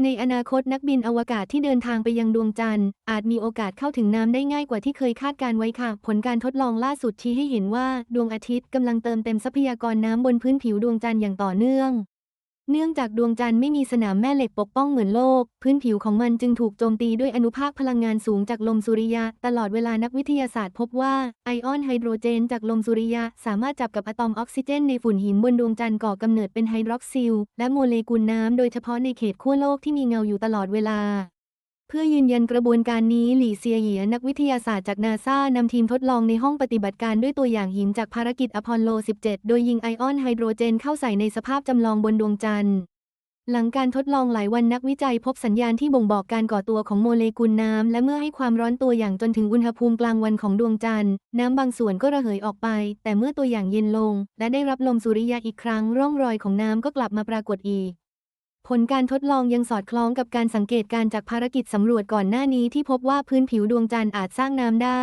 ในอนาคตนักบินอวกาศที่เดินทางไปยังดวงจันทร์ อาจมีโอกาสเข้าถึงน้ำได้ง่ายกว่าที่เคยคาดการไว้ค่ะ ผลการทดลองล่าสุดชี้ให้เห็นว่า ดวงอาทิตย์กำลังเติมเต็มทรัพยากรน้ำบนพื้นผิวดวงจันทร์อย่างต่อเนื่อง เนื่องจากดวงจันทร์ไม่มีสนามแม่เหล็กปกป้องเหมือนโลก พื้นผิวของมันจึงถูกโจมตีด้วยอนุภาคพลังงานสูงจากลมสุริยะ ตลอดเวลานักวิทยาศาสตร์พบว่า ไอออนไฮโดรเจนจากลมสุริยะ สามารถจับกับอะตอมออกซิเจนในฝุ่นหินบนดวงจันทร์ก่อกำเนิดเป็นไฮดรอกซิลและโมเลกุลน้ำโดยเฉพาะในเขตขั้วโลกที่มีเงาอยู่ตลอดเวลา พื่อยืนยันกระบวนการนี้หลี่เซียเหยียนักวิทยาศาสตร์จากนาซานำทีมทดลองในห้องปฏิบัติการด้วยตัวอย่างหินจากภารกิจอพอลโล 17 โดยยิงไอออนไฮโดรเจนเข้าใส่ในสภาพจำลองบนดวงจันทร์หลังการทดลองหลายวันนักวิจัยพบสัญญาณที่บ่งบอกการก่อตัวของโมเลกุลน้ำ และเมื่อให้ความร้อนตัวอย่างจนถึงอุณหภูมิกลางวันของดวงจันทร์ น้ำบางส่วนก็ระเหยออกไป แต่เมื่อตัวอย่างเย็นลง และได้รับลมสุริยะอีกครั้ง ร่องรอยของน้ำก็กลับมาปรากฏอีก ผลการทดลองยังสอดคล้องกับการสังเกตการจากภารกิจสำรวจก่อนหน้านี้ที่พบว่าพื้นผิวดวงจันทร์อาจสร้างน้ำได้